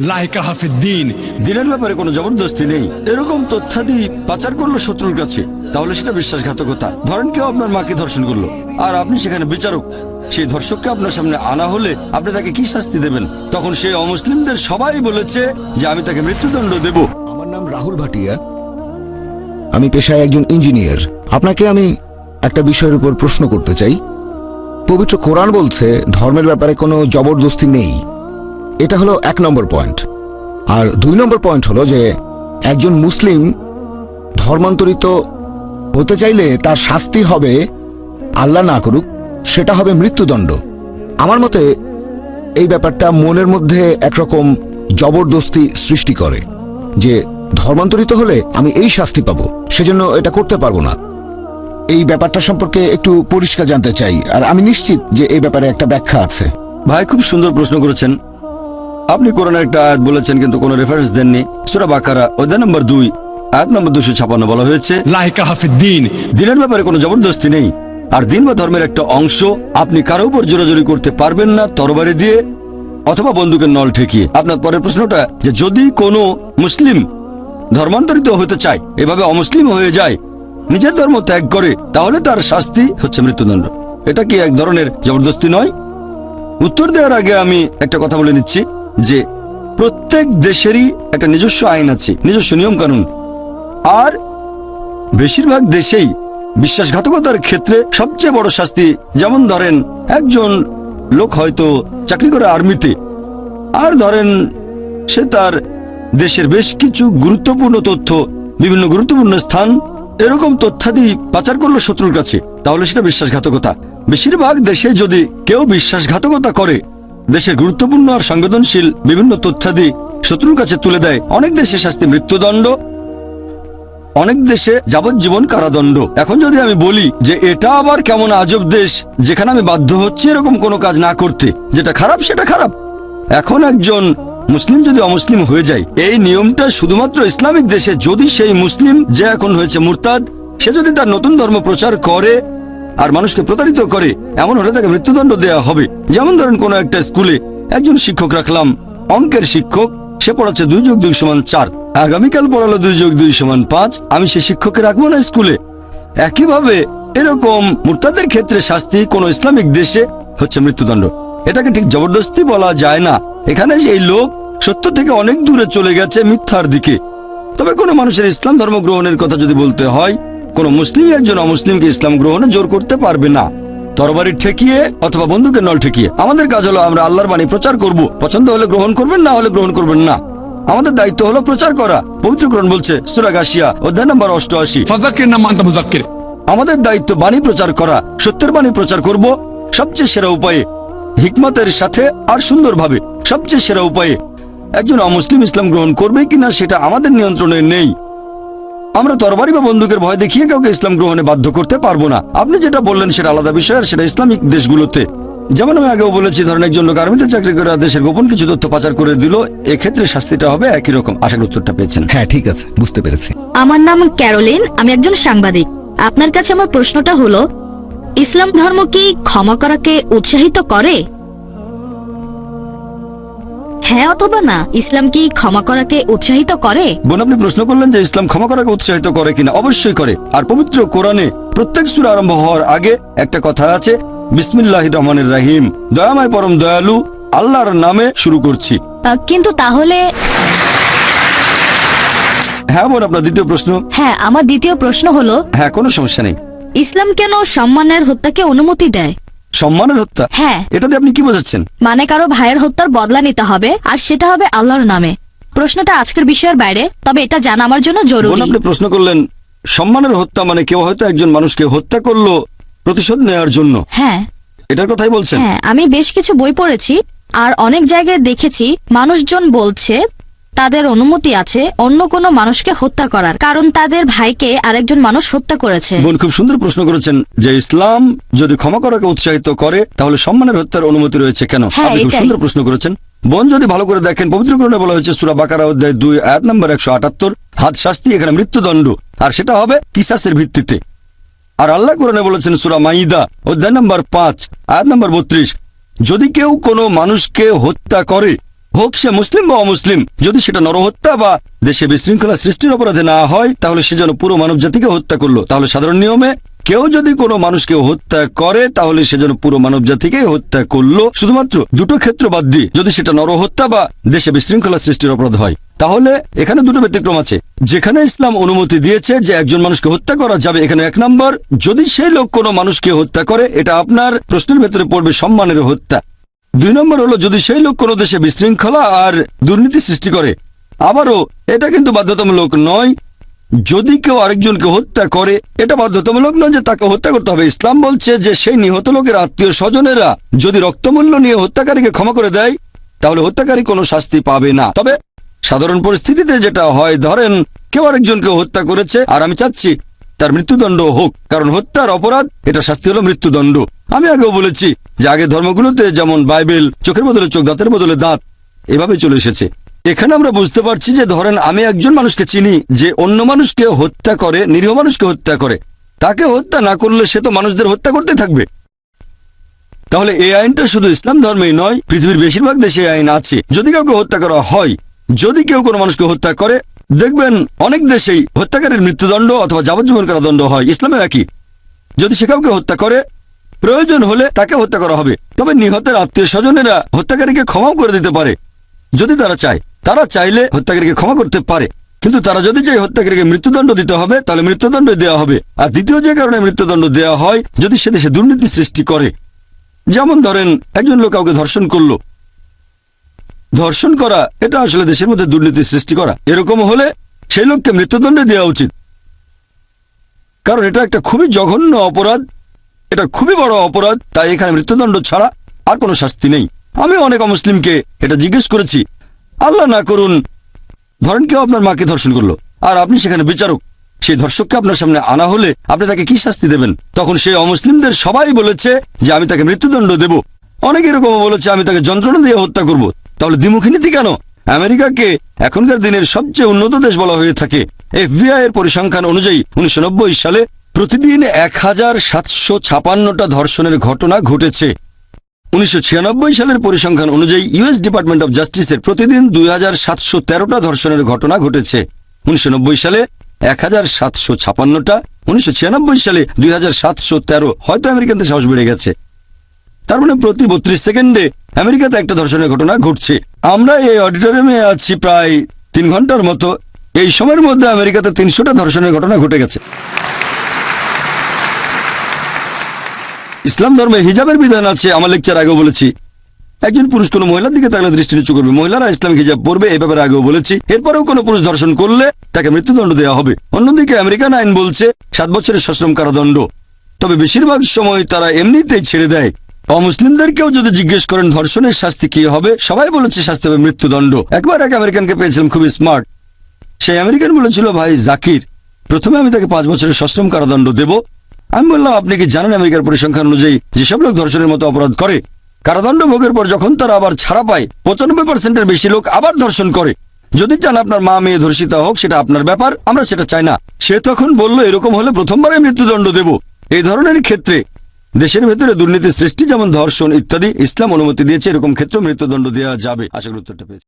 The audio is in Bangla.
লাইকা হাফিদ্দিন। দিনের ব্যাপারে কোনো জবরদস্তি নেই। এরকম তথ্যাদি পাচার করল শত্রুর কাছে, তাহলে সেটা বিশ্বাসঘাতকতা। ধরেন কেউ আপনার মাকে ধর্ষণ করল, আর আপনি সেখানে বিচারক। সেই ধর্ষককে আপনার সামনে আনা হলে আপনি তাকে কি শাস্তি দেবেন? তখন সেই অমুসলিমদের সবাই বলেছে যে, আমি তাকে মৃত্যুদণ্ড দেব। আমার নাম রাহুল ভাটিয়া। আমি পেশায় একজন ইঞ্জিনিয়ার। আপনাকে আমি একটা বিষয়ের উপর প্রশ্ন করতে চাই। পবিত্র কোরআন বলছে, ধর্মের ব্যাপারে কোনো জবরদস্তি নেই। এটা হলো এক নম্বর পয়েন্ট। আর দুই নম্বর পয়েন্ট হলো যে একজন মুসলিম ধর্মান্তরিত হতে চাইলে তার শাস্তি হবে আল্লাহ না করুক, সেটা হবে মৃত্যুদণ্ড। আমার মতে এই ব্যাপারটা মনের মধ্যে একরকম জবরদস্তি সৃষ্টি করে যে ধর্মান্তরিত হলে আমি এই শাস্তি পাবো, সেজন্য এটা করতে পারব না। এই ব্যাপারটা সম্পর্কে একটু পরিষ্কার জানতে চাই, আর আমি নিশ্চিত যে এই ব্যাপারে একটা ব্যাখ্যা আছে। ভাই, খুব সুন্দর প্রশ্ন করেছেন। আপনি কোরআনের একটা আয়াত বলেছেন কিন্তু কোনো রেফারেন্স দেননি। সুরা বাকারা অধ্যায় নম্বর দুই আয়াত নম্বর দুশো ছাপান্ন বলা হয়েছে লাইকা হাফিদ্দিন দিনের ব্যাপারে কোনো জবরদস্তি নেই। আর দিন বা ধর্মের একটা অংশ আপনি কারও উপর জোরাজোরি করতে পারবেন না তরবারি দিয়ে অথবা বন্দুকের নল ঠেকিয়ে। আপনার পরের প্রশ্নটা যে যদি কোনো মুসলিম ধর্মান্তরিত হতে চায় এভাবে অমুসলিম হয়ে যায় নিজের ধর্ম ত্যাগ করে তাহলে তার শাস্তি হচ্ছে মৃত্যুদণ্ড। এটা কি এক ধরনের জবরদস্তি নয়? উত্তর দেওয়ার আগে আমি একটা কথা বলে নিচ্ছি। যে প্রত্যেক দেশেরই একটা নিজস্ব আইন আছে, নিজস্ব নিয়ম কানুন আর বেশিরভাগ দেশেই বিশ্বাসঘাতকতার ক্ষেত্রে সবচেয়ে বড় শাস্তি, যেমন ধরেন একজন লোক হয়তো চাকরি করে আর্মিতে, আর ধরেন সে তার দেশের বেশ কিছু গুরুত্বপূর্ণ তথ্য, বিভিন্ন গুরুত্বপূর্ণ স্থান, এরকম তথ্যাদি পাচার করল শত্রুর কাছে, তাহলে সেটা বিশ্বাসঘাতকতা। বেশিরভাগ দেশে যদি কেউ বিশ্বাসঘাতকতা করে দেশের গুরুত্বপূর্ণ আর সংবেদনশীল বিভিন্ন তথ্যাদি শত্রুর কাছে তুলে দেয়। অনেক দেশে শাস্তি মৃত্যুদণ্ড, অনেক দেশে যাবজ্জীবন কারাদণ্ড। এখন যদি আমি বলি যে এটা আবার কেমন আজব দেশ যেখানে আমি বাধ্য হচ্ছি এরকম কোনো কাজ না করতে, যেটা খারাপ সেটা খারাপ। এখন একজন মুসলিম যদি অমুসলিম হয়ে যায়, এই নিয়মটা শুধুমাত্র ইসলামিক দেশে যদি সেই মুসলিম যে এখন হয়েছে মুরতাদ, সে যদি তার নতুন ধর্ম প্রচার করে আর মানুষকে প্রতারিত করে, এমন হলে তাকে মৃত্যুদণ্ড দেওয়া হবে। যেমন ধরেন কোনো একটা স্কুলে একজন শিক্ষক রাখলাম, অঙ্কের শিক্ষক, সে পড়াচ্ছে দুই যোগ দুই সমান চার, আগামীকাল পড়ালো দুই যোগ দুই সমান পাঁচ, আমি সে শিক্ষককে রাখব না স্কুলে। একইভাবে এরকম মুরতাদের ক্ষেত্রে শাস্তি কোন ইসলামিক দেশে হচ্ছে মৃত্যুদণ্ড। এটাকে ঠিক জবরদস্তি বলা যায় না। এখানে এই লোক সত্য থেকে অনেক দূরে চলে গেছে মিথ্যার দিকে। তবে কোনো মানুষের ইসলাম ধর্ম গ্রহণের কথা যদি বলতে হয় কোনো মুসলিম একজন অমুসলিমকে ইসলাম গ্রহণে জোর করতে পারবে না। তরবারি ঠেকিয়ে অথবা বন্দুকের নল ঠেকিয়ে। আমাদের কাজ হলো আমরা আল্লাহর বাণী প্রচার করব। পছন্দ হলে গ্রহণ করবেন না হলে গ্রহণ করবেন না। আমাদের দায়িত্ব হলো প্রচার করা। পবিত্রকরণ বলছে সুরা গাছিয়া অধ্যায় নম্বর অষ্টআশি। আমাদের দায়িত্ব বাণী প্রচার করা সত্যের বাণী প্রচার করব সবচেয়ে সেরা উপায়ে। হিকমতের সাথে আর সুন্দরভাবে সবচেয়ে সেরা উপায়ে। একজন অমুসলিম ইসলাম গ্রহণ করবে কিনা সেটা আমাদের নিয়ন্ত্রণে নেই। আমরা তরবারি বা বন্দুকের ভয় দেখিয়ে কাউকে ইসলাম গ্রহণে বাধ্য করতে পারব না। আপনি যেটা বললেন সেটা আলাদা বিষয় আর সেটা ইসলামিক দেশগুলোতে। যেমন আমি আগেও বলেছি ধরেন একজন লোক আর্মিতে চাকরি করে দেশের গোপন কিছু তথ্য পাচার করে দিল এক্ষেত্রে শাস্তিটা হবে একই রকম। আশা করি উত্তরটা পেয়েছেন। হ্যাঁ ঠিক আছে বুঝতে পেরেছি। আমার নাম ক্যারোলিন আমি একজন সাংবাদিক। আপনার কাছে আমার প্রশ্নটা হলো ইসলাম ধর্ম কি ক্ষমা করাকে উৎসাহিত করে? হ্যাঁ অথবা না? ইসলাম কি ক্ষমা করাকে উৎসাহিত করে? বোন আপনি প্রশ্ন করলেন যে ইসলাম ক্ষমা করাকে উৎসাহিত করে কিনা। অবশ্যই করে। আর পবিত্র কোরআনে প্রত্যেক সুর আরম্ভ হওয়ার আগে একটা কথা আছে। বিসমিল্লাহ রহমানের রাহিম। দয়াময় পরম দয়ালু আল্লাহর নামে শুরু করছি। কিন্তু তাহলে হ্যাঁ বোন আপনার দ্বিতীয় প্রশ্ন। হ্যাঁ আমার দ্বিতীয় প্রশ্ন হলো হ্যাঁ কোনো সমস্যা নেই। ইসলাম কেন সম্মানের হত্যাকে অনুমতি দেয়? সম্মানের হত্যা? হ্যাঁ। এটাতে আপনি কি বোঝাচ্ছেন? মানে কারও ভাইয়ের হত্যার বদলা নিতে হবে আর সেটা হবে আল্লাহর নামে। প্রশ্নটা আজকের বিষয়ের বাইরে তবে এটা জানা আমার জন্য বোন জরুরি আপনি প্রশ্ন করলেন সম্মানের হত্যা মানে কেউ হয়তো একজন মানুষকে হত্যা করল প্রতিশোধ নেওয়ার জন্য। হ্যাঁ। এটার কথাই বলছেন। হ্যাঁ আমি বেশ কিছু বই পড়েছি আর অনেক জায়গায় দেখেছি মানুষজন বলছে তাদের অনুমতি আছে অন্য কোনো মানুষকে হত্যা করার। কারণ তাদের ভাইকে আরেকজন মানুষ হত্যা করেছে। বোন খুব সুন্দর প্রশ্ন করেছেন যে ইসলাম যদি ক্ষমা করাকে উৎসাহিত করে তাহলে সম্মানের হত্যার অনুমতি রয়েছে কেন? হ্যাঁ, আপনি খুব সুন্দর প্রশ্ন করেছেন। বোন যদি ভালো করে দেখেন পবিত্র করণে বলা হয়েছে সুরা বাকারা অধ্যায় দুই আয়াত নম্বর একশো আটাত্তর হাত শাস্তি এখানে মৃত্যুদণ্ড। আর সেটা হবে কিসাসের ভিত্তিতে। আর আল্লাহ কোরআনে বলেছেন সুরা মাইদা অধ্যায় নম্বর পাঁচ আয়াত নম্বর বত্রিশ যদি কেউ কোনো মানুষকে হত্যা করে হোক সে মুসলিম বা অমুসলিম, যদি সেটা নরহত্যা বা দেশে বিশৃঙ্খলা সৃষ্টির অপরাধে না হয়, তাহলে সে যেন পুরো মানব জাতিকে হত্যা করল। তাহলে সাধারণ নিয়মে কেউ যদি কোনো মানুষকে হত্যা করে, তাহলে সে যেন পুরো মানব জাতিকে হত্যা করল। শুধুমাত্র দুটো ক্ষেত্র বাদ দিয়ে, যদি সেটা নরহত্যা বা দেশে বিশৃঙ্খলা সৃষ্টির অপরাধ হয়, তাহলে এখানে দুটো ব্যতিক্রম আছে। যেখানে ইসলাম অনুমতি দিয়েছে যে একজন মানুষকে হত্যা করা যাবে, এখানে এক নম্বর, যদি সেই লোক কোনো মানুষকে হত্যা করে, এটা আপনার প্রশ্নের ভেতরে পড়বে সম্মানের হত্যা। দুই নম্বর হলো, যদি সেই লোক কোনো দেশে বিশৃঙ্খলা আর দুর্নীতি সৃষ্টি করে, আবারও এটা কিন্তু বাধ্যতামূলক নয়। যদি কেউ আরেকজনকে হত্যা করে, এটা বাধ্যতামূলক নয় যে তাকে হত্যা করতে হবে। ইসলাম বলছে যে সেই নিহত লোকের আত্মীয় স্বজনেরা যদি রক্তমূল্য নিয়ে হত্যাকারীকে ক্ষমা করে দেয়, তাহলে হত্যাকারী কোনো শাস্তি পাবে না। তবে সাধারণ পরিস্থিতিতে যেটা হয়, ধরেন কেউ আরেকজনকে হত্যা করেছে, আর আমি চাচ্ছি তার মৃত্যুদণ্ড হোক, কারণ হত্যার অপরাধ, এটা শাস্তি হলো মৃত্যুদণ্ড। আমি আগেও বলেছি যে আগে ধর্মগুলোতে যেমন বাইবেল, চোখের বদলে চোখ, দাঁতের বদলে দাঁত, এভাবে চলে এসেছে। এখানে আমরা বুঝতে পারছি যে ধরেন আমি একজন মানুষকে চিনি, যে অন্য মানুষকে হত্যা করে, নিরীহ মানুষকে হত্যা করে। তাকে হত্যা না করলে সে তো মানুষদের হত্যা করতে থাকবে। তাহলে এই আইনটা শুধু ইসলাম ধর্মেই নয়, পৃথিবীর বেশিরভাগ দেশে এই আইন আছে। যদি কাউকে হত্যা করা হয়, যদি কেউ কোনো মানুষকে হত্যা করে, দেখবেন অনেক দেশেই হত্যাকারীর মৃত্যুদণ্ড অথবা যাবজ্জীবন কারাদণ্ড হয়। ইসলামে একই। যদি সে কাউকে হত্যা করে প্রয়োজন হলে তাকে হত্যা করা হবে। তবে নিহতের আত্মীয় স্বজনেরা হত্যাকারীকে ক্ষমাও করে দিতে পারে। যদি তারা চায়, তারা চাইলে হত্যাকারীকে ক্ষমা করতে পারে। কিন্তু তারা যদি চাই হত্যাকারীকে মৃত্যুদণ্ড দিতে হবে, তাহলে মৃত্যুদণ্ড দেওয়া হবে। আর দ্বিতীয় যে কারণে মৃত্যুদণ্ড দেওয়া হয়, যদি সে দেশে দুর্নীতি সৃষ্টি করে। যেমন ধরেন, একজন লোক কাউকে ধর্ষণ করল। ধর্ষণ করা, এটা আসলে দেশের মধ্যে দুর্নীতি সৃষ্টি করা। এরকম হলে সেই লোককে মৃত্যুদণ্ড দেওয়া উচিত। কারণ এটা একটা খুবই জঘন্য অপরাধ। এটা খুবই বড় অপরাধ, তাই এখানে মৃত্যুদণ্ড ছাড়া আর কোনো শাস্তি নেই। আমি অনেক অমুসলিমকে এটা জিজ্ঞেস করেছি। আল্লাহ না করুন, ধরেন কেউ আপনার মাকে ধর্ষণ করল, আর আপনি সেখানে বিচারক, সেই ধর্ষককে আপনার সামনে আনা হলে আপনি তাকে কি শাস্তি দেবেন? তখন সেই অমুসলিমদের সবাই বলেছে যে, আমি তাকে মৃত্যুদণ্ড দেব। অনেক এরকম বলেছে, আমি তাকে যন্ত্রণা দিয়ে হত্যা করব। তাহলে দ্বিমুখী নীতি কেন? আমেরিকাকে এখনকার দিনের সবচেয়ে উন্নত দেশ বলা হয়ে থাকে। এফবিআই এর পরিসংখ্যান অনুযায়ী উনিশশো নব্বই সালে প্রতিদিন এক হাজার সাতশো ছাপান্নটা ধর্ষণের ঘটনা ঘটেছে। উনিশশো ছিয়ানব্বই সালের পরিসংখ্যান অনুযায়ী ইউএস ডিপার্টমেন্ট অব জাস্টিসের প্রতিদিন দুই হাজার সাতশো তেরোটা ধর্ষণের ঘটনা ঘটেছে। উনিশশো নব্বই সালে এক হাজার সাতশো ছাপান্নটা, উনিশশো ছিয়ানব্বই সালে দুই হাজার সাতশো তেরো, হয়তো আমেরিকানদের সাহস বেড়ে গেছে। তার মানে প্রতি বত্রিশ সেকেন্ডে আমেরিকাতে একটা ধর্ষণের ঘটনা ঘটছে। আমরা এই অডিটোরিয়ামে আছি প্রায় তিন ঘণ্টার মতো। এই সময়ের মধ্যে আমেরিকাতে তিনশোটা ধর্ষণের ঘটনা ঘটে গেছে। ইসলাম ধর্মে হিজাবের বিধান আছে, আমার লেকচার আগেও বলেছি। একজন পুরুষ কোনো মহিলার দিকে তাহলে দৃষ্টি নিচু করবে। মহিলারা ইসলামিক হিজাব পড়বে এ ব্যাপারে আগেও বলেছি। এরপরেও কোনো পুরুষ ধর্ষণ করলে তাকে মৃত্যুদণ্ড দেওয়া হবে। অন্যদিকে আমেরিকান আইন বলছে, সাত বছরের সশ্রম কারাদণ্ড। তবে বেশিরভাগ সময় তারা এমনিতেই ছেড়ে দেয়। অমুসলিমদেরকেও যদি জিজ্ঞেস করেন, ধর্ষণের শাস্তি কি হবে? সবাই বলেছে, শাস্তি হবে মৃত্যুদণ্ড। একবার এক আমেরিকানকে পেয়েছিলাম, খুবই স্মার্ট সেই আমেরিকান বলেছিল, ভাই, জাকির, প্রথমে আমি তাকে পাঁচ বছরের সশ্রম কারাদণ্ড দেব। আমি বললাম, আপনি কি জানেন আমেরিকার পরিসংখ্যান অনুযায়ী যেসব লোক ধর্ষণের মতো অপরাধ করে, কারাদণ্ড ভোগের পর যখন তারা আবার ছাড়া পায়, পঁচানব্বই পার্সেন্টের বেশি লোক আবার ধর্ষণ করে। যদি চান আপনার মা মেয়ে ধর্ষিতা হোক, সেটা আপনার ব্যাপার, আমরা সেটা চাই না। সে তখন বলল, এরকম হলে প্রথমবারে মৃত্যুদণ্ড দেব। এই ধরনের ক্ষেত্রে দেশের ভেতরে দুর্নীতি সৃষ্টি, যেমন ধর্ষণ ইত্যাদি, ইসলাম অনুমতি দিয়েছে, এরকম ক্ষেত্রে মৃত্যুদণ্ড দেওয়া যাবে। আশা করি উত্তরটা পেয়েছি।